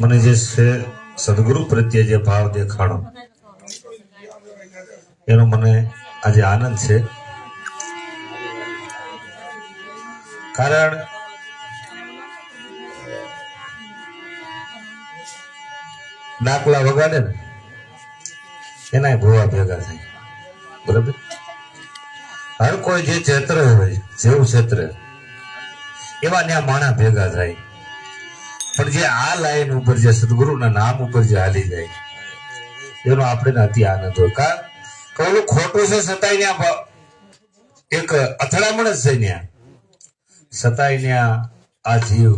મને જે છે સદગુરુ પ્રત્યે જે ભાવ દેખાડો, એનો મને આજે આનંદ છે. કારણ ડાકલા વગાડે ને એના ભૂવા ભેગા થાય. બરાબર? હર કોઈ જે ક્ષેત્ર હોય, જેવું ક્ષેત્ર, એવા ત્યાં માણા ભેગા થાય. પણ જે આ લાઈન ઉપર જે સદગુરુના નામ ઉપર જે હાલી જાય એનો આપણે અતિ આનંદ હોય. કારણ કે ઓલું ખોટું છે છતાંય ત્યાં એક અથડામણ જ છે ત્યાં છતાંય ત્યાં આ જીવ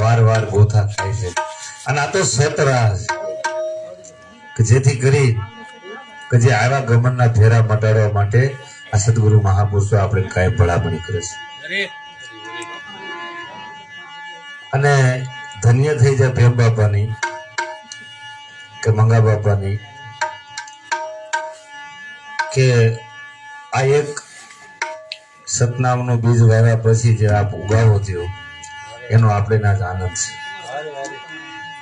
વાર વાર ગોથા થાય છે. અને આ તો સતરાજ કે જેથી કરી કે જે આવા ગમનના ફેરા મટાડવા માટે આ સદગુરુ મહાપુરુષો આપણે કાંઈ ભલામણી કરે છે. અને ધન્ય થઈ જાય પ્રેમ બાપાની કે મંગા બાપાની કે આ એક સતનામનું બીજ વાવ્યા પછી જે આપ ઉગાવો થયો એનો આપણે ના જ આનંદ છે.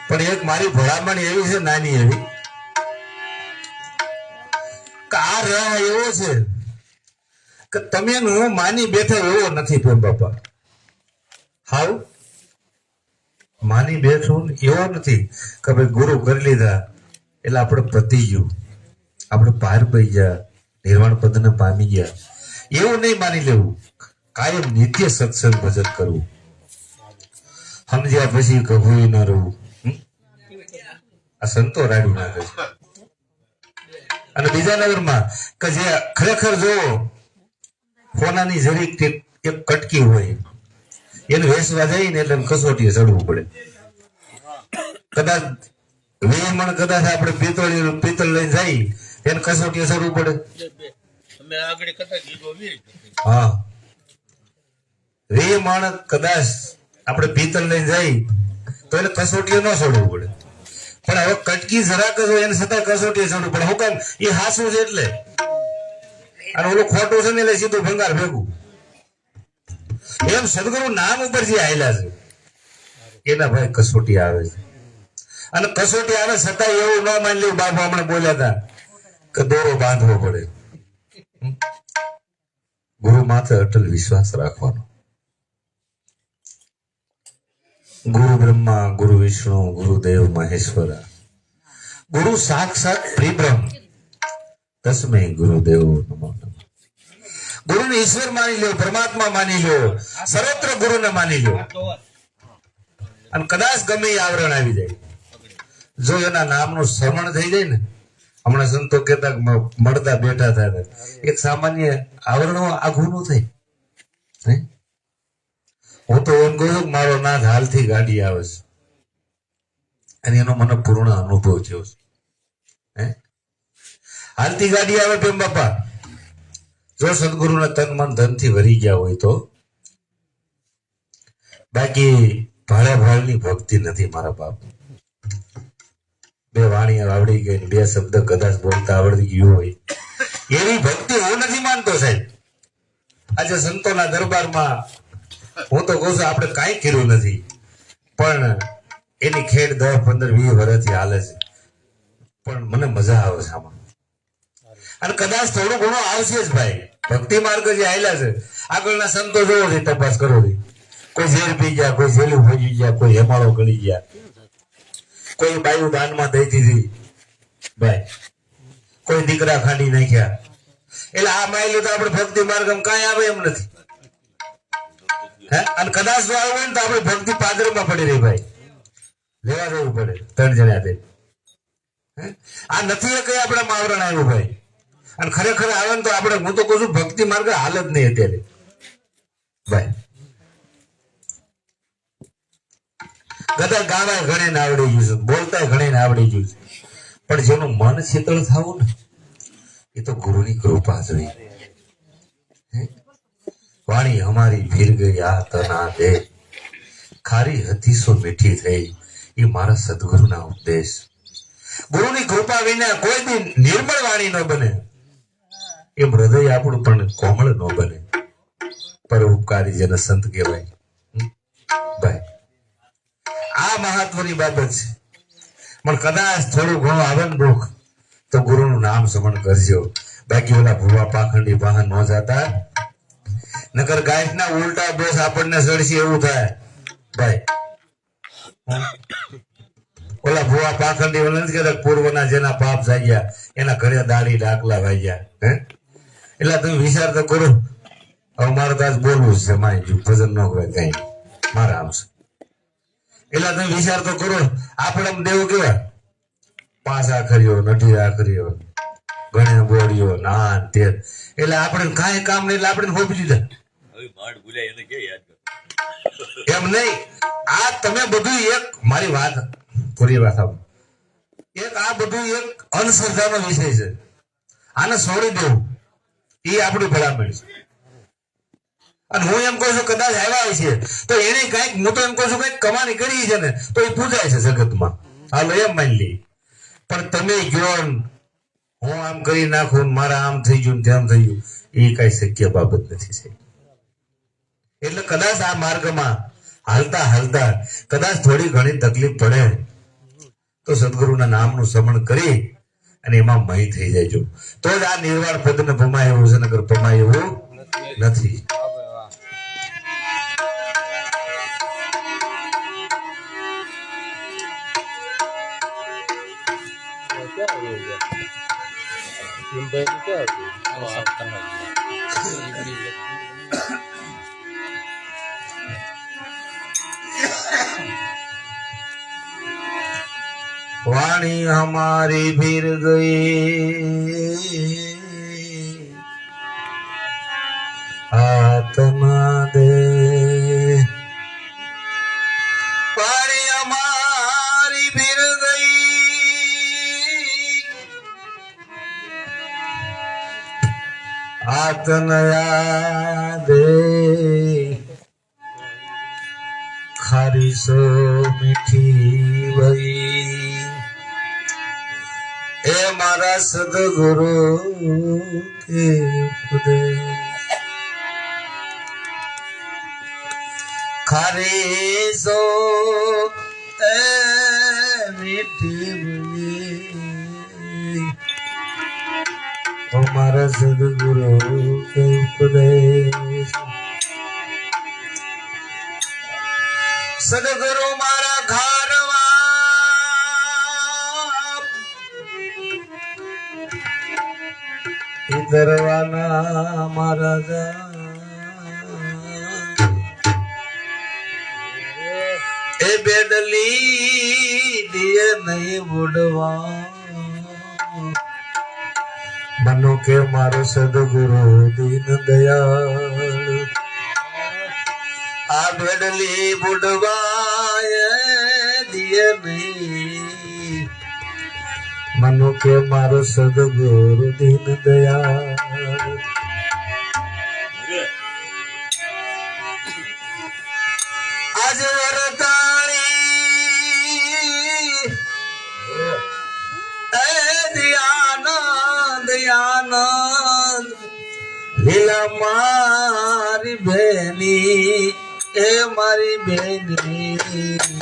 પણ એક મારી ભલામણ એવી છે, નાની એવી, કે આ રહ એવો છે કે તમે હું માની બેઠા એવો નથી પ્રેમ બાપા. હાવ માની બેઠું ને એવો નથી કે ભાઈ ગુરુ કરી લીધા એટલે આપણે પતી ગયું. આપણે પાર પડી ગયા, નિર્વાણ પદને પામી ગયા. એવું નહીં માની લેવું. કાયમ નિત્ય સત્સંગ ભજન કરવું. સમજ્યા પછી કભું ન રહેવું આ સંતો રાડ્યું નાખે છે. અને બીજા નગરમાં કે જે ખરેખર જો ફોનાની એક એક કટકી હોય. એને વેસવા જઈને એટલે કસોટીએ ચડવું પડે. કદાચ વેમણ કદાચ આપણે પિત્તળ પિત્તળ લઈને જાય એને કસોટીએ ચડવું પડે. હા. રે વેમણ કદાચ આપણે પિત્તળ લઈને જાય તો એને કસોટીએ ન ચડવું પડે. પણ હવે કટકી જરાક જ હોય એને છતાં કસોટીએ ચડવું પડે. હું કેમ? એ હાસું છે એટલે. અને ઓલું ખોટું છે ને એટલે સીધું ભંગાર ભેગું. એમ સદગુરુ નામ ઉપર જે આયેલા છે, એના ભાઈ કસોટી આવે છે. અને કસોટી આવે છતાં એવું ન માની લેવું બાપુ હમણાં બોલ્યા હતા કે દોરો બાંધવો પડે. ગુરુ માથે અટલ વિશ્વાસ રાખવાનો. ગુરુ બ્રહ્મા, ગુરુ વિષ્ણુ ગુરુદેવ મહેશ્વરા. ગુરુ સાક્ષાત પ્રિબ્રહ્મ. તસ્મે ગુરુદેવ નમઃ. ગુરુને ઈશ્વર માની લો પરમાત્મા માની લો સર્વત્ર ગુરુને માની લો અને કદાચ ગમે એ આવરણ આવી જાય. જો એના નામનું શ્રવણ થઈ જાય ને, હમણાં સંતો કહેતા મળતા બેઠા થાય એક સામાન્ય આવરણ આઘું નું થાય. હે? તો એમ કહું મારો નાથ હાલથી ગાડી આવે છે. અને એનો મને પૂર્ણ અનુભવ થયો છે. હે? હાલતી ગાડી આવે પ્રેમ બાપા. જો સદગુરુના તન મન ધનથી ભરી ગયા હોય તો? બાકી ભાળે ભાળની ભક્તિ નથી મારા બાપ. બે વાણી આવડી ગઈ બે શબ્દ કદાચ બોલતા આવડી ગયું હોય. એવી ભક્તિ હું નથી માનતો સાહેબ. આજે સંતોના દરબારમાં હું તો કહું છું, આપણે કાંઈ કર્યું નથી. પણ એની ખેડ દસ પંદર વીસ વર્ષથી હાલે છે. પણ મને મજા આવે છે આમાં. અને કદાચ થોડું ઘણું આવશે જ ભાઈ. ભક્તિ માર્ગ જે આવેલા છે, આગળના સંતો જોવો છે, તપાસ કરો છે. કોઈ ઝેર પી ગયા, કોઈ ઝેલું ભજી ગયા, કોઈ હેમાળો ગળી ગયા. કોઈ બાયુ દાનમાં દઈ દીધી. ભાઈ, કોઈ દીકરા ખાંડી નાખ્યા. એટલે આ માયલું તો આપણે ભક્તિ માર્ગમ કાંઈ આવે એમ નથી. હે? અને કદાચ જો આવે ને તો આપણે ભક્તિ પાદરમાં પડી રહી ભાઈ. લેવા જવું પડે, ત્રણ જણા તે? આ નથી કઈ આપણા માવરણ આવ્યું ભાઈ. અને ખરેખર આવે ને તો આપણે, હું તો કહું છું, ભક્તિ માર્ગ હાલ જ નહીં અત્યારે. ભાઈ ગદા ગાવાય ઘણે ને આવડી ગયું છે, બોલતા ઘણે ને આવડી ગયું છે. પણ જેનું મન શીતળ થવું ને, એ તો ગુરુની કૃપા જોઈએ? વાણી અમારી ભીર ગઈ, આ તના દે ખારી હતી સો મીઠી થઈ, એ મારા સદગુરુના ઉપદેશ. ગુરુની કૃપા વિના કોઈ દી નિર્મળ વાણી ન બને. એમ હૃદય આપણું પણ કોમળ ન બને. પર ઉપકારી જેને સંત કહેવાય ભાઈ, આ મહત્વની બાબત છે. પણ કદાચ થોડું ઘણું આવે ને દુઃખ, તો ગુરુનું નામ સમણ કરજો. બાકી ઓલા ભૂવા પાખંડી વાહન ન જતા. નકર ગાયના ઉલટા દોષ આપણને સડશે એવું થાય. ભાઈ ઓલા ભૂવા પાખંડી ઓલા નથી કહેતા પૂર્વના જેના પાપ જાગ્યા, એના ઘરે દાડી ડાકલા વાગ્યા, હે? એટલે તમે વિચાર તો કરો. હવે મારે તો આજ બોલવું છે માય જુ ભજન ન હોય કઈ. મારા આમ છે. એટલે તમે વિચાર તો કરો. આપણે આમ દેવું કેવા પાંચ આખરીઓ નઢી આખરીઓ ગણે બોડીઓ નાન તે એટલે આપણે કાંઈ કામ નહીં એટલે આપણે હોપી દીધા. કર? એમ નહીં. આ તમે બધું એક મારી વાત પૂરી વાત એક આ બધું એક અંધશ્રદ્ધાનો વિષય છે. આને છોડી દેવું. એ આપણી ભલામણ છે. અને હું એમ કહું છું, કદાચ આવ્યા છે તો એને કંઈક, હું તો એમ કહું છું, કંઈક કમાણી કરી છે ને, તો એ પૂજાય છે જગતમાં. હાલો, એમ માની લઈ પણ તમે કયો હું આમ કરી નાખું મારા આમ થઈ ગયું તેમ થઈ ગયું, એ કઈ શક્ય બાબત નથી છે એટલે કદાચ આ માર્ગમાં હાલતા હાલતા, કદાચ થોડી ઘણી તકલીફ પડે, તો સદગુરુના નામનું શ્રમણ કરી અને એમાં મય થઈ જાય તો જ આ નિર્વાણ પદને ભમાય એવું છે નગર ભમાય એવું નથી વાણી હમારી ભીર ગઈ. આત્મા દે. વાણી હમારી ભીર ગઈ. આતનયા દે ખારી સો મીઠી એ મારા સદગુરુ કે ખુદે ખારી સો એ મીઠી વઈ ઓ મારા સદગુરુ કે ઉપદેશ. દરવાના મારા એ બેડલી દિયે નહીં બુડવા મનો કે મારો સદગુરુ દીન દયાળ. આ બેડલી બુડવાય દિયે નહીં મનો કે મારો સદગુરુ દીન દયાળ. આજ એ દયાનંદ આનંદ, લીલા મારી બેની, એ મારી બેની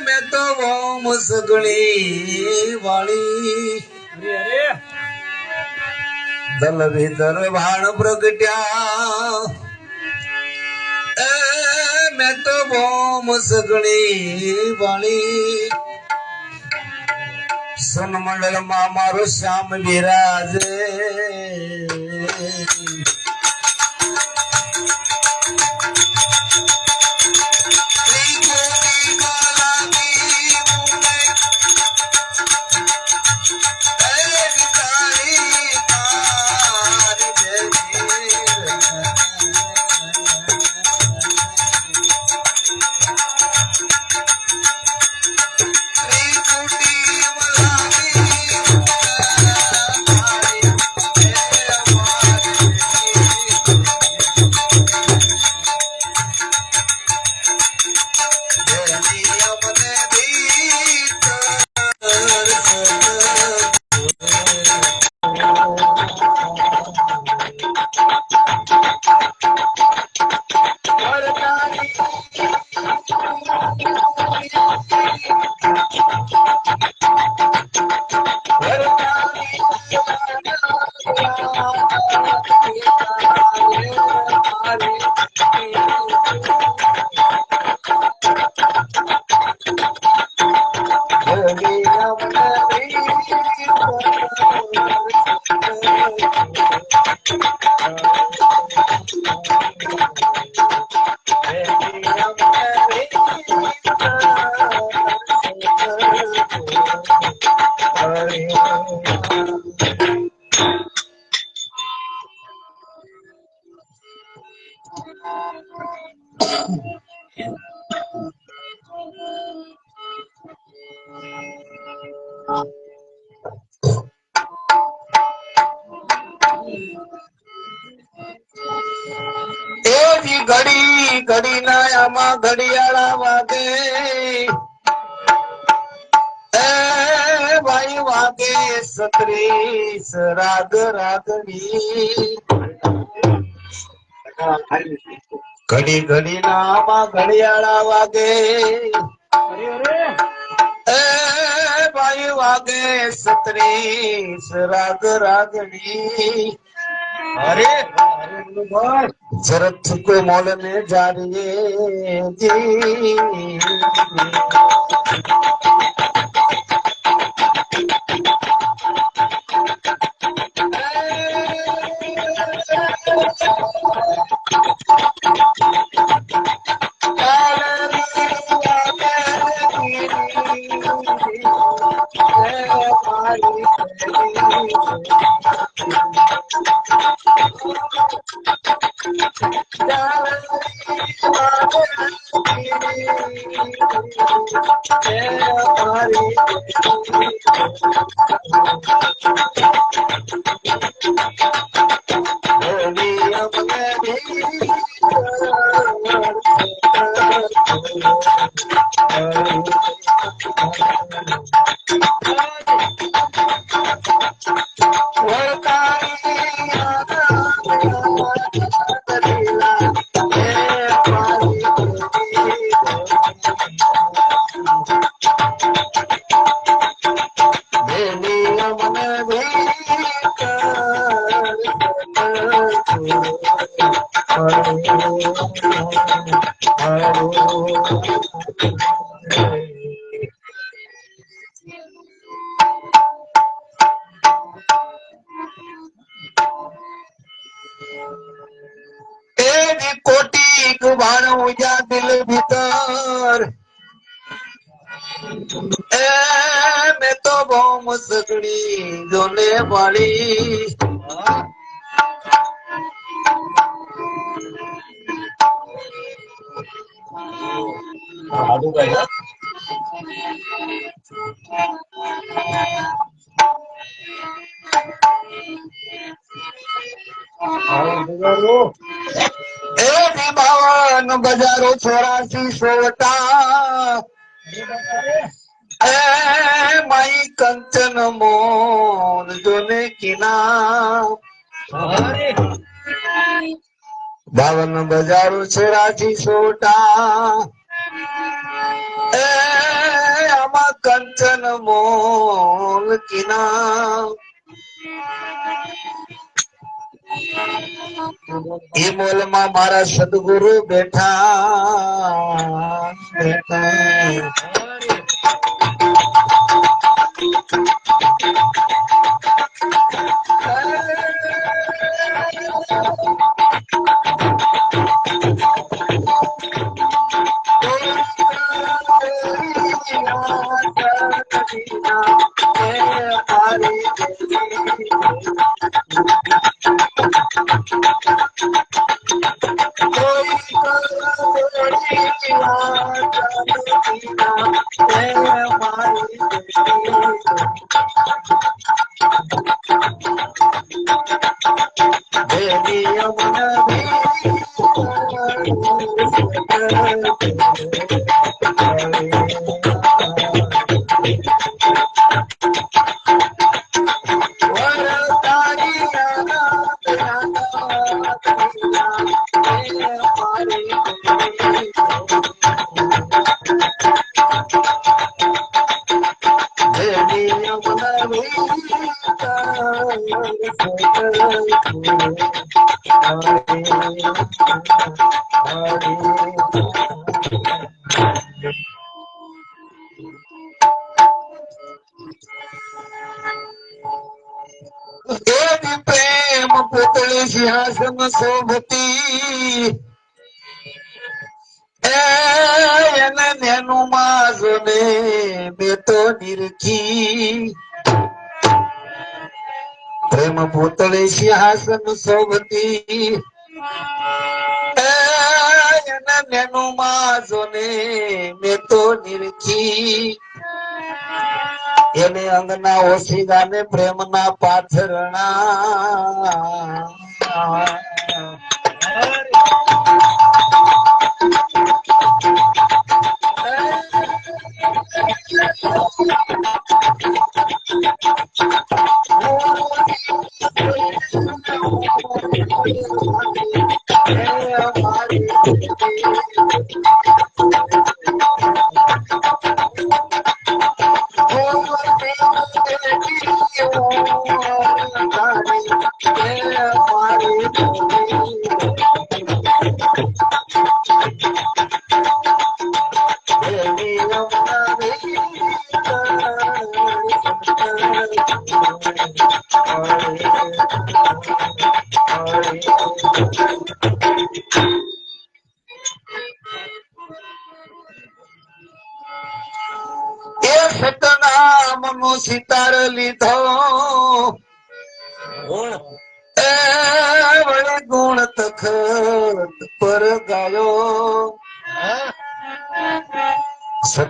મેં તો ઓમ સગણી વાળી. દલ ભીતર ભાણ પ્રગટ્યા. એ, મેં તો ઓમ સગણી વાળી. સોનમંડળમાં મારો શ્યામ Yeah. એવી ઘડી ઘડી ના આમાં ઘડિયાળા વાગે. ભાઈ વાગે સત્રીસ રાગ, રાગની. ઘડી ઘડી ના આમાં ઘડિયાળા વાગે. એ ભાઈ વાગે સત્રીસ રાગ, રાગની. जरत को मोल में जा रही Thank Il est en train de se faire un. કુભાણ ઉજા દિલ ભીતર. એ મેં તો બહુ મસકડી જોને વાળી. એની બાવન બજારો ચોરાસી સોટા એ માઈ કંચન મોન જોને કિના બાવન બજારો ચોરાસી સોટા એ આમાં કંચન મોલ કિના એ મોલમાં મારા સદગુરુ બેઠા. બેઠા. એવી પ્રેમ પુતળી સિંહાસન શોભતી એ એને નેનું માઝો ને બે તો નિરખી પ્રેમ પુતળી સિંહાસન શોભતી એ નેનું માજો ને મેં તો નિરખી. એને અંગના ઓસીગા ને પ્રેમના પાથરણા. એ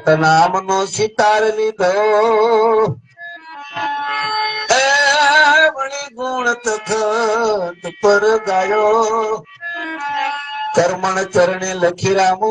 સતનામ નો સિતાર લીધો. ગુણ તખત પર ગાયો. કર્મણ ચરણે લખી રામુ